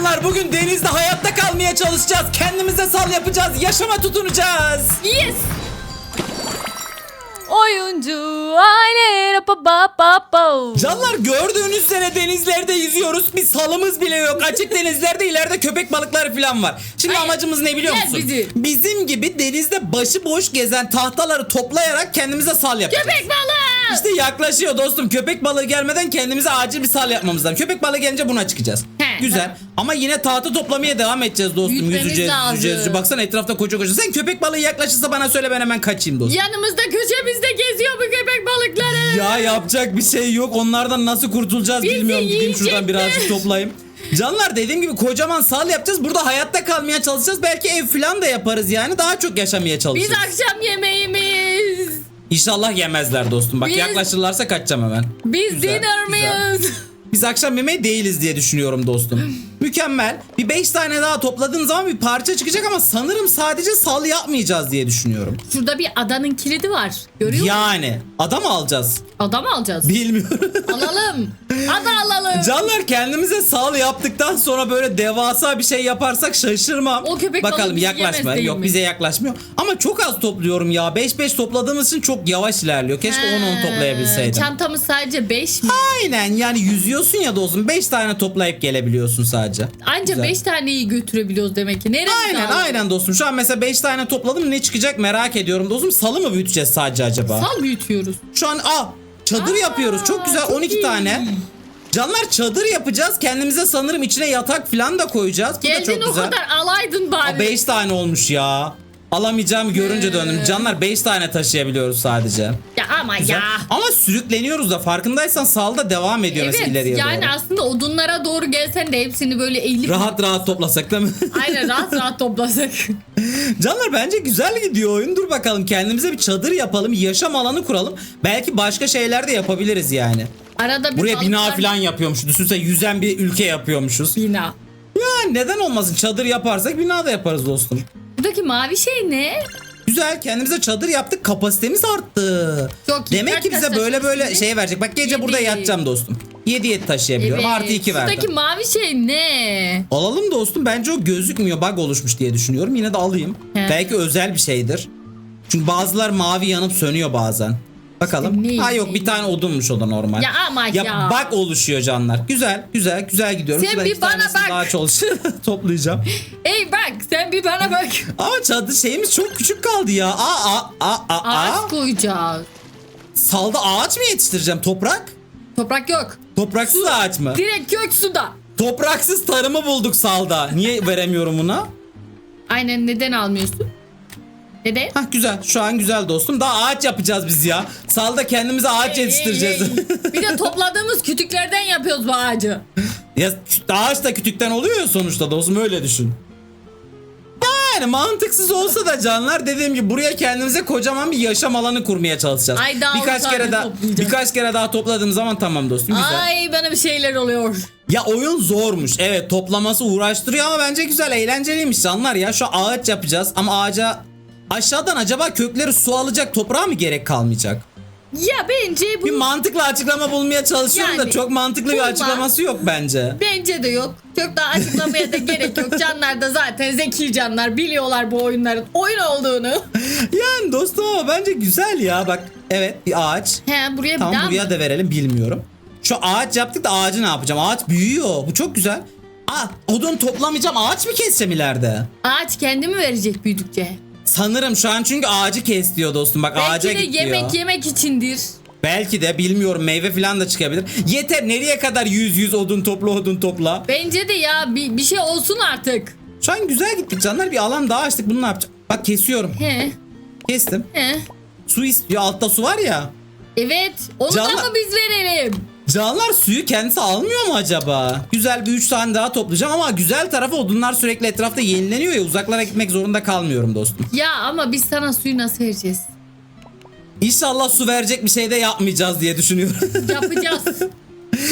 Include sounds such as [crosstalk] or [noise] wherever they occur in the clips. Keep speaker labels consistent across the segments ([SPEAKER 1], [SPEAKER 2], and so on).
[SPEAKER 1] canlar bugün denizde hayatta kalmaya çalışacağız. Kendimize sal yapacağız. Yaşama tutunacağız.
[SPEAKER 2] Yes. Oyuncu aile pa pa pa pa.
[SPEAKER 1] Canlar gördüğünüz üzere denizlerde yüzüyoruz. Bir salımız bile yok. Açık [laughs] denizlerde ileride köpek balıkları falan var. Şimdi
[SPEAKER 2] Aynen.
[SPEAKER 1] amacımız ne biliyor musun?
[SPEAKER 2] bizi.
[SPEAKER 1] Bizim gibi denizde başıboş gezen tahtaları toplayarak kendimize sal yapacağız.
[SPEAKER 2] Köpek balığı.
[SPEAKER 1] İşte yaklaşıyor dostum. Köpek balığı gelmeden kendimize acil bir sal yapmamız lazım. Köpek balığı gelince buna çıkacağız.
[SPEAKER 2] He.
[SPEAKER 1] Güzel. Ama yine tahta toplamaya devam edeceğiz dostum.
[SPEAKER 2] Büyütmemiz
[SPEAKER 1] yüzeceğiz,
[SPEAKER 2] lazım.
[SPEAKER 1] yüzeceğiz. Baksana etrafta koca koca. Sen köpek balığı yaklaşırsa bana söyle ben hemen kaçayım dostum.
[SPEAKER 2] Yanımızda köşemizde geziyor bu köpek balıkları.
[SPEAKER 1] Ya yapacak bir şey yok. Onlardan nasıl kurtulacağız
[SPEAKER 2] Bizi
[SPEAKER 1] bilmiyorum. Gideyim şuradan
[SPEAKER 2] yiyecekler.
[SPEAKER 1] birazcık toplayayım. Canlar dediğim gibi kocaman sal yapacağız. Burada hayatta kalmaya çalışacağız. Belki ev falan da yaparız yani. Daha çok yaşamaya
[SPEAKER 2] Biz akşam yemeğimiz.
[SPEAKER 1] İnşallah yemezler dostum. Bak
[SPEAKER 2] Biz-
[SPEAKER 1] yaklaşırlarsa kaçacağım hemen.
[SPEAKER 2] Biz dinner
[SPEAKER 1] güzel.
[SPEAKER 2] miyiz?
[SPEAKER 1] Biz akşam yemeği değiliz diye düşünüyorum dostum. [laughs] Mükemmel. Bir 5 tane daha topladığın zaman bir parça çıkacak ama sanırım sadece sal yapmayacağız diye düşünüyorum.
[SPEAKER 2] Şurada bir adanın kilidi var. Görüyor musun?
[SPEAKER 1] Yani adam alacağız.
[SPEAKER 2] Ada mı alacağız?
[SPEAKER 1] Bilmiyorum.
[SPEAKER 2] alalım. Ada alalım.
[SPEAKER 1] Canlar kendimize sal yaptıktan sonra böyle devasa bir şey yaparsak şaşırmam.
[SPEAKER 2] O köpek
[SPEAKER 1] Bakalım
[SPEAKER 2] bizi
[SPEAKER 1] yaklaşma.
[SPEAKER 2] yemez
[SPEAKER 1] Yok
[SPEAKER 2] mi?
[SPEAKER 1] bize yaklaşmıyor. Ama çok az topluyorum ya. 5-5 topladığımız için çok yavaş ilerliyor. Keşke 10-10 toplayabilseydim.
[SPEAKER 2] Çantamız sadece 5 mi?
[SPEAKER 1] Aynen yani yüzüyorsun ya dostum. 5 tane toplayıp gelebiliyorsun sadece.
[SPEAKER 2] Anca
[SPEAKER 1] Güzel.
[SPEAKER 2] 5 taneyi götürebiliyoruz demek ki. Nereye
[SPEAKER 1] Aynen aynen dostum. Şu an mesela 5 tane topladım ne çıkacak merak ediyorum dostum. Salı mı büyüteceğiz sadece acaba?
[SPEAKER 2] Sal büyütüyoruz.
[SPEAKER 1] Şu an aa çadır
[SPEAKER 2] Aa,
[SPEAKER 1] yapıyoruz. Çok güzel
[SPEAKER 2] çok
[SPEAKER 1] 12
[SPEAKER 2] iyi.
[SPEAKER 1] tane. Canlar çadır yapacağız. Kendimize sanırım içine yatak falan da koyacağız. Bu da
[SPEAKER 2] Geldin
[SPEAKER 1] çok
[SPEAKER 2] o
[SPEAKER 1] güzel.
[SPEAKER 2] kadar alaydın bari.
[SPEAKER 1] 5 tane olmuş ya. Alamayacağım görünce
[SPEAKER 2] Ee.
[SPEAKER 1] döndüm. Canlar 5 tane taşıyabiliyoruz sadece.
[SPEAKER 2] Ya ama
[SPEAKER 1] Güzel.
[SPEAKER 2] ya.
[SPEAKER 1] Ama sürükleniyoruz da farkındaysan salda devam ediyor mesela
[SPEAKER 2] Evet
[SPEAKER 1] ileriye
[SPEAKER 2] yani
[SPEAKER 1] doğru.
[SPEAKER 2] aslında odunlara doğru gelsen de hepsini böyle eğilip
[SPEAKER 1] Rahat rahat toplasak değil mi? [laughs]
[SPEAKER 2] aynen rahat rahat toplasak.
[SPEAKER 1] Canlar bence güzel gidiyor oyun. Dur bakalım kendimize bir çadır yapalım. Yaşam alanı kuralım. Belki başka şeyler de yapabiliriz yani.
[SPEAKER 2] Arada bir
[SPEAKER 1] Buraya bina
[SPEAKER 2] balıklar-
[SPEAKER 1] falan yapıyormuş. Düşünsene yüzen bir ülke yapıyormuşuz.
[SPEAKER 2] Bina.
[SPEAKER 1] Ya neden olmasın? Çadır yaparsak bina da yaparız dostum.
[SPEAKER 2] Buradaki mavi şey ne?
[SPEAKER 1] Güzel kendimize çadır yaptık. Kapasitemiz arttı.
[SPEAKER 2] Çok iyi.
[SPEAKER 1] Demek
[SPEAKER 2] Kaç
[SPEAKER 1] ki bize böyle böyle
[SPEAKER 2] şimdi?
[SPEAKER 1] şey verecek. Bak gece
[SPEAKER 2] Yedi.
[SPEAKER 1] burada yatacağım dostum. 7 7 taşıyabiliyorum. Artı 2 verdi.
[SPEAKER 2] Şuradaki mavi şey ne?
[SPEAKER 1] Alalım dostum. Bence o gözükmüyor. Bug oluşmuş diye düşünüyorum. Yine de alayım.
[SPEAKER 2] He.
[SPEAKER 1] Belki özel bir şeydir. Çünkü bazılar mavi yanıp sönüyor bazen. Bakalım.
[SPEAKER 2] İşte
[SPEAKER 1] ha yok bir tane odunmuş o da normal.
[SPEAKER 2] Ya ama ya.
[SPEAKER 1] bug oluşuyor canlar. Güzel güzel güzel gidiyorum.
[SPEAKER 2] Sen
[SPEAKER 1] Şuradan
[SPEAKER 2] bir bana bak.
[SPEAKER 1] Daha çalış [laughs] toplayacağım.
[SPEAKER 2] Ey bak sen bir bana bak.
[SPEAKER 1] Ama çadır şeyimiz çok küçük kaldı ya. Aa aa aa aa.
[SPEAKER 2] Ağaç koyacağız.
[SPEAKER 1] Salda ağaç mı yetiştireceğim? Toprak?
[SPEAKER 2] Toprak yok.
[SPEAKER 1] Topraksız ağaç mı?
[SPEAKER 2] Direkt kök suda.
[SPEAKER 1] Topraksız tarımı bulduk salda. Niye veremiyorum buna?
[SPEAKER 2] Aynen neden almıyorsun? Neden?
[SPEAKER 1] Hah güzel. Şu an güzel dostum. Daha ağaç yapacağız biz ya. Salda kendimize ağaç yetiştireceğiz.
[SPEAKER 2] Ey, ey. [laughs] Bir de topladığımız kütüklerden yapıyoruz bu ağacı.
[SPEAKER 1] ya ağaç da kütükten oluyor ya sonuçta dostum öyle düşün. Yani mantıksız olsa da canlar dediğim gibi buraya kendimize kocaman bir yaşam alanı kurmaya çalışacağız.
[SPEAKER 2] Ay, daha
[SPEAKER 1] birkaç kere
[SPEAKER 2] tane
[SPEAKER 1] daha
[SPEAKER 2] toplayacağız.
[SPEAKER 1] birkaç kere daha topladığım zaman tamam dostum güzel.
[SPEAKER 2] Ay bana bir şeyler oluyor.
[SPEAKER 1] Ya oyun zormuş. Evet toplaması uğraştırıyor ama bence güzel eğlenceliymiş canlar ya. Şu ağaç yapacağız ama ağaca aşağıdan acaba kökleri su alacak toprağa mı gerek kalmayacak?
[SPEAKER 2] Ya bence bu
[SPEAKER 1] Bir mantıklı açıklama bulmaya çalışıyorum da
[SPEAKER 2] Yani,
[SPEAKER 1] çok mantıklı bir
[SPEAKER 2] bulma.
[SPEAKER 1] açıklaması yok bence.
[SPEAKER 2] bence de yok. Çok daha açıklamaya da gerek yok. Canlar da zaten zeki canlar biliyorlar bu oyunların oyun olduğunu. [laughs]
[SPEAKER 1] Yani dostum ama bence güzel ya bak. Evet bir ağaç.
[SPEAKER 2] He buraya bir
[SPEAKER 1] Tamam
[SPEAKER 2] daha
[SPEAKER 1] buraya
[SPEAKER 2] mı?
[SPEAKER 1] da verelim bilmiyorum. Şu ağaç yaptık da ağacı ne yapacağım? Ağaç büyüyor. Bu çok güzel. Aa odun toplamayacağım. Ağaç mı keseceğim ileride?
[SPEAKER 2] Ağaç kendi mi verecek büyüdükçe?
[SPEAKER 1] Sanırım şu an çünkü ağacı kes diyor dostum. Bak
[SPEAKER 2] Belki
[SPEAKER 1] ağaca
[SPEAKER 2] de
[SPEAKER 1] git diyor.
[SPEAKER 2] yemek yemek içindir.
[SPEAKER 1] Belki de bilmiyorum meyve falan da çıkabilir. Yeter nereye kadar yüz yüz odun topla odun topla.
[SPEAKER 2] Bence de ya bir, bir şey olsun artık.
[SPEAKER 1] Şu an güzel gittik canlar bir alan daha açtık bunu ne yapacağım? Bak kesiyorum.
[SPEAKER 2] He
[SPEAKER 1] Kestim.
[SPEAKER 2] he.
[SPEAKER 1] Su istiyor altta su var ya.
[SPEAKER 2] Evet onu
[SPEAKER 1] Canlar-
[SPEAKER 2] da mı biz verelim?
[SPEAKER 1] Canlar suyu kendisi almıyor mu acaba? Güzel bir 3 tane daha toplayacağım ama güzel tarafı odunlar sürekli etrafta yenileniyor ya uzaklara gitmek zorunda kalmıyorum dostum.
[SPEAKER 2] Ya ama biz sana suyu nasıl vereceğiz?
[SPEAKER 1] İnşallah su verecek bir şey de yapmayacağız diye düşünüyorum.
[SPEAKER 2] Yapacağız. [laughs]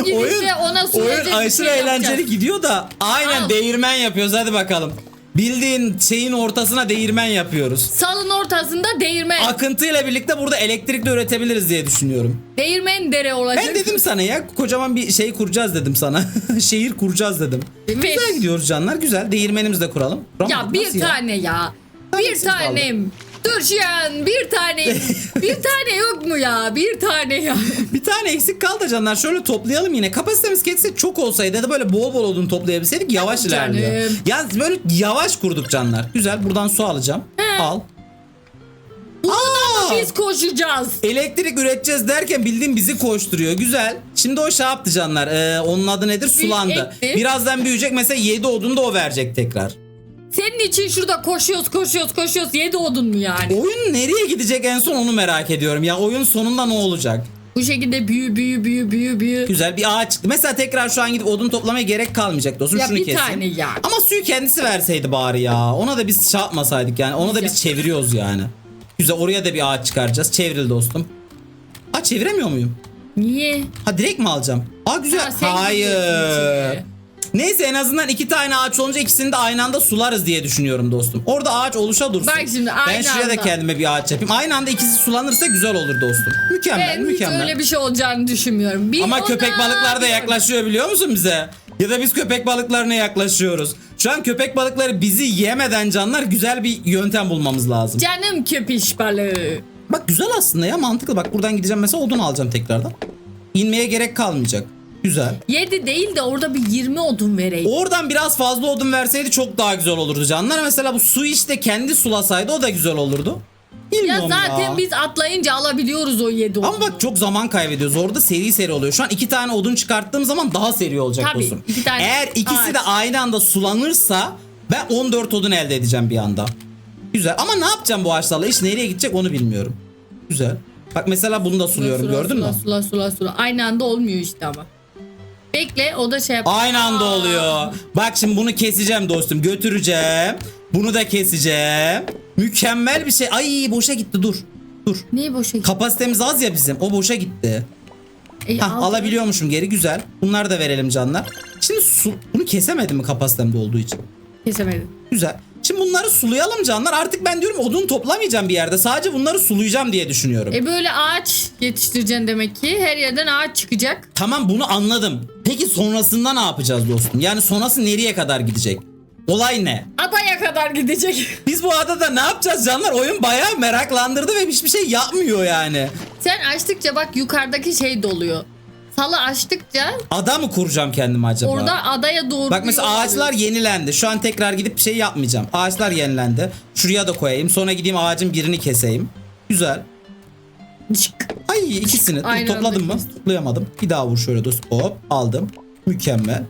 [SPEAKER 2] Bugün işte ona su
[SPEAKER 1] oyun aşırı
[SPEAKER 2] şey
[SPEAKER 1] eğlenceli
[SPEAKER 2] yapacağız.
[SPEAKER 1] gidiyor da aynen
[SPEAKER 2] Al.
[SPEAKER 1] değirmen yapıyoruz hadi bakalım. Bildiğin şeyin ortasına değirmen yapıyoruz.
[SPEAKER 2] Salın ortasında değirmen.
[SPEAKER 1] Akıntıyla birlikte burada elektrik de üretebiliriz diye düşünüyorum.
[SPEAKER 2] değirmen dere olacak.
[SPEAKER 1] Ben dedim sana ya kocaman bir şey kuracağız dedim sana. [laughs] Şehir kuracağız dedim.
[SPEAKER 2] Evet.
[SPEAKER 1] Güzel gidiyoruz canlar güzel. Değirmenimizi de kuralım.
[SPEAKER 2] Ya
[SPEAKER 1] Kuramadık,
[SPEAKER 2] bir
[SPEAKER 1] nasıl
[SPEAKER 2] tane ya. Bir
[SPEAKER 1] Tanesi kaldı.
[SPEAKER 2] Dur Şiyan bir tane. [laughs] bir tane yok mu ya? Bir tane ya.
[SPEAKER 1] Bir tane eksik kaldı canlar. Şöyle toplayalım yine. Kapasitemiz keşke çok olsaydı ya da böyle bol bol odun toplayabilseydik yavaş
[SPEAKER 2] Canım.
[SPEAKER 1] ilerliyor. Ya böyle yavaş kurduk canlar. Güzel buradan su alacağım. Al. Aa!
[SPEAKER 2] Biz koşacağız.
[SPEAKER 1] Elektrik üreteceğiz derken bildiğin bizi koşturuyor. Güzel. Şimdi o şey yaptı canlar. Ee, onun adı nedir? Sulandı.
[SPEAKER 2] ekti.
[SPEAKER 1] Birazdan büyüyecek. Mesela 7 odun da o verecek tekrar.
[SPEAKER 2] Senin için şurada koşuyoruz koşuyoruz koşuyoruz. Yedi odun mu yani?
[SPEAKER 1] Oyun nereye gidecek en son onu merak ediyorum. Ya oyun sonunda ne olacak?
[SPEAKER 2] Bu şekilde büyü büyü büyü büyü büyü.
[SPEAKER 1] Güzel bir ağaç çıktı. Mesela tekrar şu an gidip odun toplamaya gerek kalmayacak dostum.
[SPEAKER 2] Ya
[SPEAKER 1] Şunu
[SPEAKER 2] bir
[SPEAKER 1] kesin.
[SPEAKER 2] tane ya.
[SPEAKER 1] Ama suyu kendisi verseydi bari ya. Ona da biz şey yapmasaydık yani. Ona da biz çeviriyoruz yani. Güzel oraya da bir ağaç çıkaracağız. Çevril dostum. Ha çeviremiyor muyum?
[SPEAKER 2] Niye?
[SPEAKER 1] Ha direkt mi alacağım? Aa güzel.
[SPEAKER 2] Ha, sen
[SPEAKER 1] Hayır.
[SPEAKER 2] gidiyorsun içeri.
[SPEAKER 1] Neyse en azından iki tane ağaç olunca ikisini de aynı anda sularız diye düşünüyorum dostum. Orada ağaç oluşa dursun.
[SPEAKER 2] Bak şimdi
[SPEAKER 1] Ben
[SPEAKER 2] aynı
[SPEAKER 1] şuraya da
[SPEAKER 2] anda.
[SPEAKER 1] kendime bir ağaç yapayım. Aynı anda ikisi sulanırsa güzel olur dostum. Mükemmel
[SPEAKER 2] Ben hiç
[SPEAKER 1] mükemmel.
[SPEAKER 2] öyle bir şey olacağını düşünmüyorum. Bir
[SPEAKER 1] Ama
[SPEAKER 2] ona
[SPEAKER 1] köpek balıkları da yaklaşıyor biliyor musun bize? Ya da biz köpek balıklarına yaklaşıyoruz. Şu an köpek balıkları bizi yemeden canlar güzel bir yöntem bulmamız lazım.
[SPEAKER 2] Canım köpiş balığı.
[SPEAKER 1] Bak güzel aslında ya mantıklı. Bak buradan gideceğim mesela odun alacağım tekrardan. İnmeye gerek kalmayacak. Güzel.
[SPEAKER 2] 7 değil de orada bir 20 odun vereyim.
[SPEAKER 1] Oradan biraz fazla odun verseydi çok daha güzel olurdu canlar. Mesela bu su işte kendi sulasaydı o da güzel olurdu.
[SPEAKER 2] Ya
[SPEAKER 1] Bilmiyorum ya.
[SPEAKER 2] zaten biz atlayınca alabiliyoruz o 7 odunu.
[SPEAKER 1] Ama bak çok zaman kaybediyoruz. Orada seri seri oluyor. Şu an iki tane odun çıkarttığım zaman daha seri olacak
[SPEAKER 2] Tabii,
[SPEAKER 1] dostum.
[SPEAKER 2] iki tane
[SPEAKER 1] Eğer ikisi
[SPEAKER 2] ağaç.
[SPEAKER 1] de aynı anda sulanırsa ben 14 odun elde edeceğim bir anda. Güzel ama ne yapacağım bu ağaçlarla? İş nereye gidecek onu bilmiyorum. Güzel. Bak mesela bunu da suluyorum
[SPEAKER 2] Sula,
[SPEAKER 1] gördün
[SPEAKER 2] sula,
[SPEAKER 1] mü?
[SPEAKER 2] Sula sula sula. Aynı anda olmuyor işte ama. Bekle o da şey yap.
[SPEAKER 1] Aynı anda
[SPEAKER 2] Aa.
[SPEAKER 1] oluyor. Bak şimdi bunu keseceğim dostum. Götüreceğim. Bunu da keseceğim. Mükemmel bir şey. Ay boşa gitti dur. Dur.
[SPEAKER 2] Neyi boşa gitti?
[SPEAKER 1] Kapasitemiz az ya bizim. O boşa gitti.
[SPEAKER 2] E,
[SPEAKER 1] Hah,
[SPEAKER 2] al.
[SPEAKER 1] alabiliyormuşum geri güzel. Bunları da verelim canlar. Şimdi su, bunu kesemedim mi kapasitemde olduğu için?
[SPEAKER 2] Kesemedim.
[SPEAKER 1] Güzel. Şimdi bunları sulayalım canlar. Artık ben diyorum odun toplamayacağım bir yerde. Sadece bunları sulayacağım diye düşünüyorum.
[SPEAKER 2] E böyle ağaç yetiştireceksin demek ki. Her yerden ağaç çıkacak.
[SPEAKER 1] Tamam bunu anladım. Peki sonrasında ne yapacağız dostum? Yani sonrası nereye kadar gidecek? Olay ne?
[SPEAKER 2] Adaya kadar gidecek. [laughs]
[SPEAKER 1] Biz bu adada ne yapacağız canlar? Oyun bayağı meraklandırdı ve hiçbir şey yapmıyor yani.
[SPEAKER 2] Sen açtıkça bak yukarıdaki şey doluyor. Salı açtıkça
[SPEAKER 1] Ada mı kuracağım kendime acaba?
[SPEAKER 2] orada adaya doğru
[SPEAKER 1] Bak mesela ağaçlar yenilendi. Şu an tekrar gidip bir şey yapmayacağım. Ağaçlar yenilendi. Şuraya da koyayım. Sonra gideyim ağacın birini keseyim. Güzel.
[SPEAKER 2] Çık.
[SPEAKER 1] Ay ikisini. Dur,
[SPEAKER 2] Aynı
[SPEAKER 1] topladım
[SPEAKER 2] anda
[SPEAKER 1] mı?
[SPEAKER 2] kestim.
[SPEAKER 1] Toplayamadım. Bir daha vur şöyle dost. Hop aldım. Mükemmel.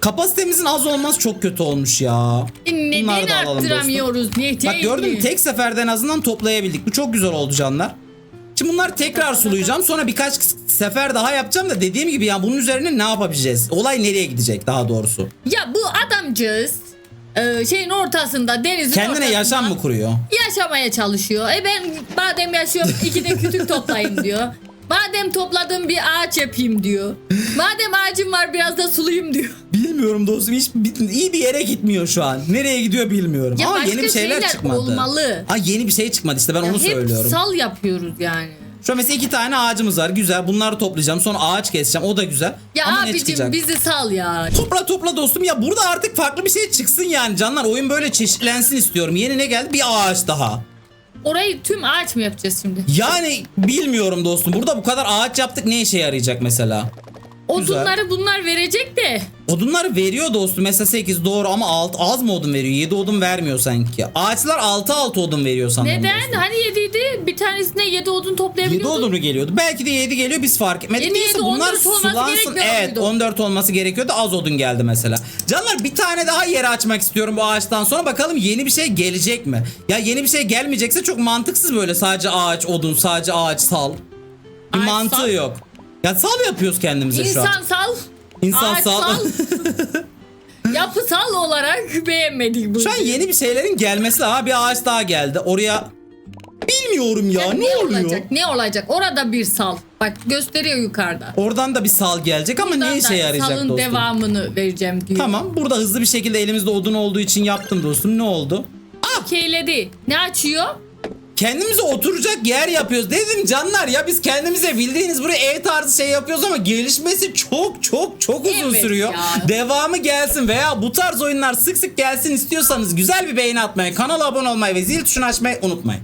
[SPEAKER 1] Kapasitemizin az olması çok kötü olmuş ya.
[SPEAKER 2] E,
[SPEAKER 1] Bunları
[SPEAKER 2] Neden
[SPEAKER 1] da alalım
[SPEAKER 2] arttıramıyoruz? Niye?
[SPEAKER 1] Bak gördün mü? Tek seferde en azından toplayabildik. Bu çok güzel oldu canlar. Şimdi bunlar tekrar sulayacağım. Sonra birkaç sefer daha yapacağım da dediğim gibi ya bunun üzerine ne yapabileceğiz? Olay nereye gidecek daha doğrusu?
[SPEAKER 2] Ya bu adamcağız e, şeyin ortasında denizin
[SPEAKER 1] Kendine
[SPEAKER 2] ortasında
[SPEAKER 1] yaşam mı kuruyor?
[SPEAKER 2] yaşamaya çalışıyor. E ben madem yaşıyorum iki de kütük toplayayım diyor. Madem topladım bir ağaç yapayım diyor. Madem ağacım var biraz da sulayayım diyor.
[SPEAKER 1] Bilmiyorum dostum. Hiç iyi bir yere gitmiyor şu an. Nereye gidiyor bilmiyorum.
[SPEAKER 2] Ya
[SPEAKER 1] Ama yeni bir şeyler,
[SPEAKER 2] şeyler
[SPEAKER 1] çıkmadı.
[SPEAKER 2] olmalı.
[SPEAKER 1] Ha yeni bir şey çıkmadı işte ben
[SPEAKER 2] Ya
[SPEAKER 1] onu
[SPEAKER 2] hep
[SPEAKER 1] söylüyorum.
[SPEAKER 2] sal yapıyoruz yani.
[SPEAKER 1] Şu an mesela iki tane ağacımız var. Güzel. Bunları toplayacağım. Sonra ağaç keseceğim. O da güzel.
[SPEAKER 2] Ya
[SPEAKER 1] Ama
[SPEAKER 2] abicim bizi sal ya.
[SPEAKER 1] Topla topla dostum. Ya burada artık farklı bir şey çıksın yani. Canlar oyun böyle çeşitlensin istiyorum. Yeni ne geldi? Bir ağaç daha.
[SPEAKER 2] Orayı tüm ağaç mı yapacağız şimdi?
[SPEAKER 1] Yani bilmiyorum dostum. Burada bu kadar ağaç yaptık ne işe yarayacak mesela?
[SPEAKER 2] Odunları bunlar verecek de.
[SPEAKER 1] Odunlar veriyor dostum. Mesela 8 doğru ama alt, az mı odun veriyor? 7 odun vermiyor sanki. Ağaçlar 6 6 odun veriyor sanırım.
[SPEAKER 2] Neden?
[SPEAKER 1] dostum.
[SPEAKER 2] Hani yediydi bir tanesine yedi odun
[SPEAKER 1] 7
[SPEAKER 2] toplayabiliyorduk.
[SPEAKER 1] odunu geliyordu. Belki de 7 geliyor biz fark etmedik.
[SPEAKER 2] Yeni
[SPEAKER 1] Neyse
[SPEAKER 2] yedi,
[SPEAKER 1] bunlar
[SPEAKER 2] 14 olması
[SPEAKER 1] sulansın.
[SPEAKER 2] gerekmiyor
[SPEAKER 1] Evet
[SPEAKER 2] muydu?
[SPEAKER 1] 14 olması gerekiyordu. Az odun geldi mesela. Canlar bir tane daha yere açmak istiyorum bu ağaçtan sonra. Bakalım yeni bir şey gelecek mi? Ya yeni bir şey gelmeyecekse çok mantıksız böyle. Sadece ağaç, odun, sadece ağaç, sal. Bir
[SPEAKER 2] Ağaç,
[SPEAKER 1] mantığı
[SPEAKER 2] sal.
[SPEAKER 1] yok. Ya sal yapıyoruz kendimize şu an.
[SPEAKER 2] İnsan sal.
[SPEAKER 1] İnsan sal. [laughs]
[SPEAKER 2] Yapısal olarak beğenmedik bu.
[SPEAKER 1] Şu an yeni bir şeylerin gelmesi. Ha bir ağaç daha geldi. Oraya bilmiyorum ya.
[SPEAKER 2] Ya
[SPEAKER 1] ne, oluyor?
[SPEAKER 2] olacak? Ne olacak? Orada bir sal. Bak gösteriyor yukarıda.
[SPEAKER 1] Oradan da bir sal gelecek ama
[SPEAKER 2] Buradan
[SPEAKER 1] ne işe yarayacak
[SPEAKER 2] Salın
[SPEAKER 1] dostum?
[SPEAKER 2] devamını vereceğim diyor.
[SPEAKER 1] Tamam burada hızlı bir şekilde elimizde odun olduğu için yaptım dostum. Ne oldu?
[SPEAKER 2] Keyledi. Ne açıyor?
[SPEAKER 1] Kendimize oturacak yer yapıyoruz. Dedim canlar ya biz kendimize bildiğiniz buraya ev tarzı şey yapıyoruz ama gelişmesi çok çok çok uzun
[SPEAKER 2] Evet
[SPEAKER 1] sürüyor.
[SPEAKER 2] ya.
[SPEAKER 1] Devamı gelsin veya bu tarz oyunlar sık sık gelsin istiyorsanız güzel bir beğeni atmayı, kanala abone olmayı ve zil tuşunu açmayı unutmayın.